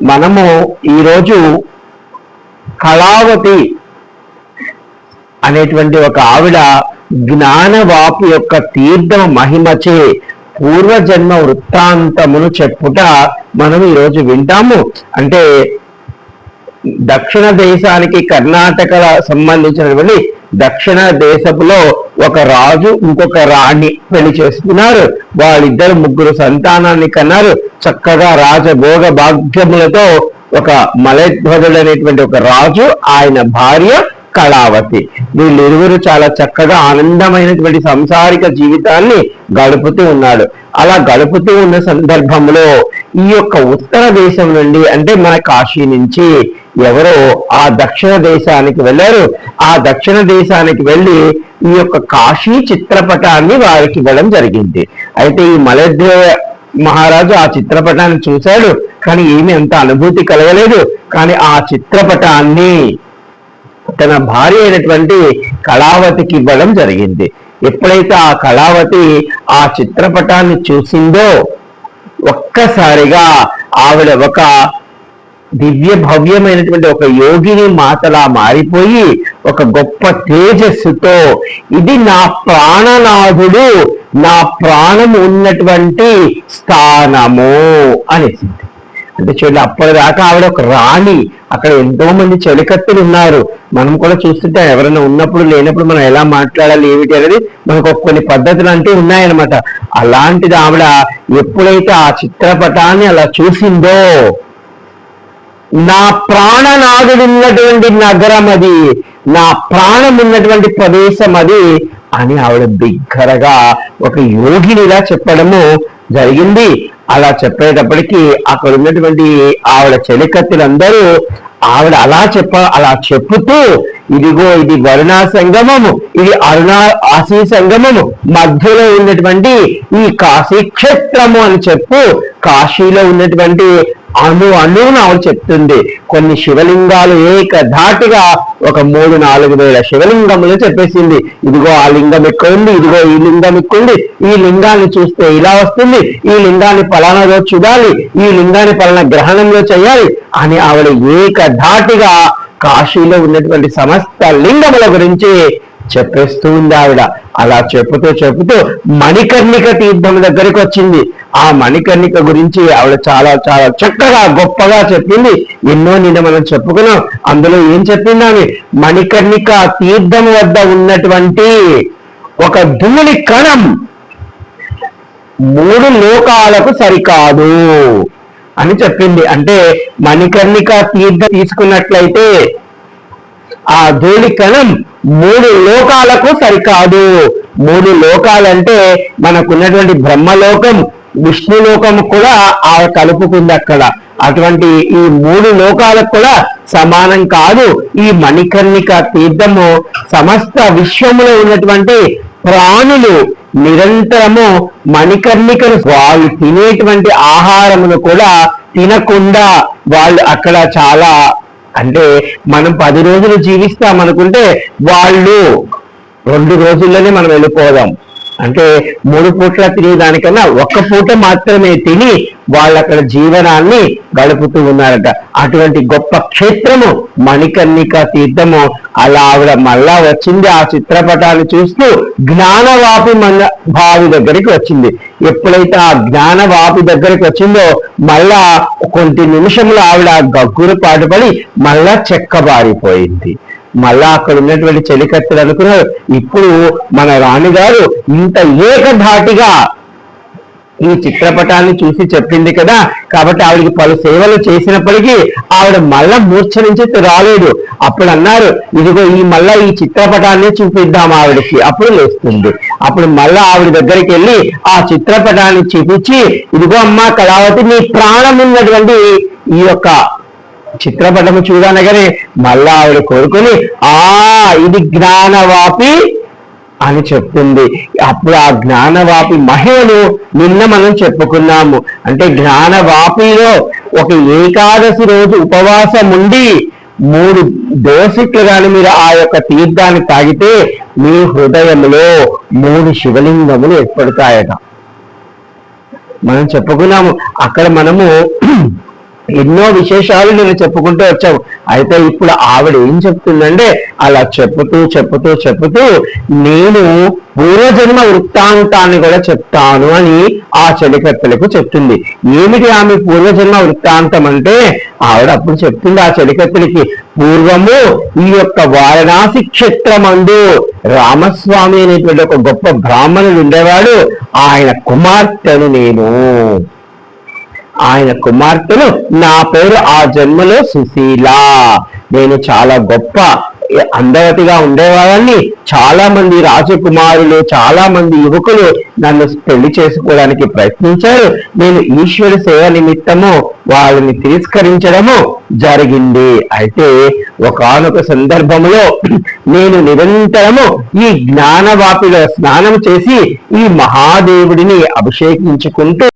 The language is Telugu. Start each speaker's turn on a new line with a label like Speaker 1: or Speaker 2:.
Speaker 1: మనము ఈరోజు కళావతి అనేటువంటి ఒక ఆవిడ జ్ఞానవాపు యొక్క తీర్థం మహిమచే పూర్వజన్మ వృత్తాంతమును చెప్పుట మనం ఈరోజు వింటాము. అంటే దక్షిణ దేశానికి కర్ణాటక సంబంధించినటువంటి దక్షిణ దేశపులో ఒక రాజు ఇంకొక రాణి పెళ్ళి చేసుకున్నారు. వాళ్ళిద్దరు ముగ్గురు సంతానాన్ని కన్నారు. చక్కగా రాజభోగ భాగ్యములతో ఒక మలధ్వజుడు అనేటువంటి ఒక రాజు ఆయన భార్య కళావతి. వీళ్ళిరువురు చాలా చక్కగా ఆనందమైనటువంటి సంసారిక జీవితాన్ని గడుపుతూ ఉన్నాడు అలా గడుపుతూ ఉన్న సందర్భంలో ఈ యొక్క ఉత్తర దేశం నుండి అంటే మన కాశీ నుంచి ఎవరో ఆ దక్షిణ దేశానికి వెళ్ళారు. ఆ దక్షిణ దేశానికి వెళ్ళి ఈ యొక్క కాశీ చిత్రపటాన్ని వారికి ఇవ్వడం జరిగింది. అయితే ఈ మలద్వ మహారాజు ఆ చిత్రపటాన్ని చూశాడు. కానీ ఏమీ అంత అనుభూతి కలగలేదు. కానీ ఆ చిత్రపటాన్ని తన భార్య అయినటువంటి కళావతికి ఇవ్వడం జరిగింది. ఎప్పుడైతే ఆ కళావతి ఆ చిత్రపటాన్ని చూసిందో ఒక్కసారిగా ఆవిడ ఒక దివ్య భవ్యమైనటువంటి ఒక యోగిని మాతలా మారిపోయి ఒక గొప్ప తేజస్సుతో ఇది నా ప్రాణనాథుడు నా ప్రాణం ఉన్నటువంటి స్థానము అనేసింది. అంటే చూడండి అప్పటిదాకా ఆవిడ ఒక రాణి. అక్కడ ఎంతో మంది చెలికత్తులు ఉన్నారు. మనం కూడా చూస్తుంటే ఎవరైనా ఉన్నప్పుడు లేనప్పుడు మనం ఎలా మాట్లాడాలి ఏమిటి అనేది మనకు కొన్ని పద్ధతులు అంటూ ఉన్నాయన్నమాట. అలాంటిది ఆవిడ ఎప్పుడైతే ఆ చిత్రపటాన్ని అలా చూసిందో నా ప్రాణనాథుడు ఉన్నటువంటి నగరం అది నా ప్రాణం ఉన్నటువంటి ప్రదేశం అది అని ఆవిడ బిగ్గరగా ఒక యోగినిలా చెప్పడము జరిగింది. అలా చెప్పేటప్పటికి అక్కడ ఉన్నటువంటి ఆవిడ చెలికత్తులందరూ ఆవిడ అలా చెప్ప అలా చెప్పుతూ ఇదిగో ఇది వరుణా సంగమము ఇది అరుణా ఆశీ సంగమము మధ్యలో ఉన్నటువంటి ఈ కాశీ క్షేత్రము అని చెప్పు కాశీలో ఉన్నటువంటి అణు అనువును ఆవిడ చెప్తుంది. కొన్ని శివలింగాలు ఏకధాటిగా ఒక మూడు నాలుగు వేల శివలింగములు చెప్పేసింది. ఇదిగో ఆ లింగం ఇక్కడ ఉంది ఇదిగో ఈ లింగం ఇక్కడ ఉంది ఈ లింగాన్ని చూస్తే ఇలా వస్తుంది. ఈ లింగాన్ని పలానాలో చూడాలి. ఈ లింగాన్ని పలానా గ్రహణంలో చేయాలి అని ఆవిడ ఏకధాటిగా కాశీలో ఉన్నటువంటి సమస్త లింగముల గురించి చెప్పేస్తూ ఉంది ఆవిడ. అలా చెప్పుతూ చెప్పుతూ మణికర్ణిక తీర్థం దగ్గరికి వచ్చింది. ఆ మణికర్ణిక గురించి ఆవిడ చాలా చాలా చక్కగా గొప్పగా చెప్పింది. ఎన్నో నిన్న మనం చెప్పుకున్నాం. అందులో ఏం చెప్పింది ఆమె? మణికర్ణిక తీర్థం వద్ద ఉన్నటువంటి ఒక ధూళి కణం మూడు లోకాలకు సరికాదు అని చెప్పింది. అంటే మణికర్ణిక తీర్థం తీసుకున్నట్లయితే ఆ ధూళి కణం మూడు లోకాలకు సరికాదు. మూడు లోకాలంటే మనకున్నటువంటి బ్రహ్మలోకం విష్ణులోకం కూడా ఆ కలుపుకుంది అక్కడ. అటువంటి ఈ మూడు లోకాలకు కూడా సమానం కాదు. ఈ మణికర్ణిక తీర్థము సమస్త విశ్వములో ఉన్నటువంటి ప్రాణులు నిరంతరము మణికర్ణికను వాళ్ళు తినేటువంటి ఆహారమును కూడా తినకుండా వాళ్ళు అక్కడ చాలా అంటే మనం పది రోజులు జీవిస్తాం అనుకుంటే వాళ్ళు రెండు రోజుల్లోనే మనం వెళ్ళిపోదాం. అంటే మూడు పూట్ల తినేదానికన్నా ఒక్క పూట మాత్రమే తిని వాళ్ళు అక్కడ జీవనాన్ని గడుపుతూ ఉన్నారట. అటువంటి గొప్ప క్షేత్రము మణికర్ణిక తీర్థము. అలా ఆవిడ మళ్ళా వచ్చింది. ఆ చిత్రపటాలు చూస్తూ జ్ఞానవాపి మన బావి దగ్గరికి వచ్చింది. ఎప్పుడైతే ఆ జ్ఞానవాపి దగ్గరికి వచ్చిందో మళ్ళా కొన్ని నిమిషంలో ఆవిడ గగ్గురు పాటుపడి మళ్ళా చెక్కబారిపోయింది మళ్ళా అక్కడ ఉన్నటువంటి చెలికత్తెలు అనుకున్నారు. ఇప్పుడు మన రాణిగారు ఇంత ఏకధాటిగా ఈ చిత్రపటాన్ని చూసి చెప్పింది కదా. కాబట్టి ఆవిడకి పలు సేవలు చేసినప్పటికీ ఆవిడ మళ్ళా మూర్ఛ నుంచి రాలేదు. అప్పుడు అన్నారు ఇదిగో ఈ మళ్ళా ఈ చిత్రపటాన్ని చూపిద్దాం ఆవిడకి. అప్పుడు లేస్తుంది. అప్పుడు మళ్ళా ఆవిడ దగ్గరికి వెళ్ళి ఆ చిత్రపటాన్ని చూపించి ఇదిగో అమ్మా కళావతి నీ ప్రాణం ఉన్నటువంటి ఈ యొక్క చిత్రపటము చూడనగానే మళ్ళా ఆవిడ కోరుకొని ఆ ఇది జ్ఞానవాపి అని చెప్తుంది అప్పుడు ఆ జ్ఞానవాపి మహిమను నిన్న మనం చెప్పుకున్నాము. అంటే జ్ఞానవాపిలో ఒక ఏకాదశి రోజు ఉపవాసం ఉండి మూడు దోసిట్లు కానీ మీరు ఆ యొక్క తీర్థాన్ని తాగితే మీ హృదయంలో మూడు శివలింగములు ఏర్పడతాయట. మనం చెప్పుకున్నాము. అక్కడ మనము ఎన్నో విశేషాలు నేను చెప్పుకుంటూ వచ్చావు. అయితే ఇప్పుడు ఆవిడ ఏం చెప్తుందంటే అలా చెప్పుతూ చెప్పుతూ చెప్పుతూ నేను పూర్వజన్మ వృత్తాంతాన్ని కూడా చెప్తాను అని ఆ చెలికత్తలకు చెప్తుంది. ఏమిటి ఆమె పూర్వజన్మ వృత్తాంతం అంటే? ఆవిడ అప్పుడు చెప్తుంది ఆ చెలికత్తలకి పూర్వము ఈ యొక్క వారణాసి క్షేత్రమందు రామస్వామి అనేటువంటి ఒక గొప్ప బ్రాహ్మణుడు ఉండేవాడు. ఆయన కుమార్తెను నేను. ఆయన కుమార్తెను నా పేరు ఆ జన్మలో సుశీల. నేను చాలా గొప్ప అందవతిగా ఉండేవాళ్ళని చాలా మంది రాజకుమారులు చాలా మంది యువకులు నన్ను పెళ్ళి చేసుకోవడానికి ప్రయత్నించారు. నేను ఈశ్వర సేవ నిమిత్తము వాళ్ళని తిరస్కరించడము జరిగింది. అయితే ఒకనొక సందర్భంలో నేను నిరంతరము ఈ జ్ఞానవాపిలో స్నానం చేసి ఈ మహాదేవుడిని అభిషేకించుకుంటూ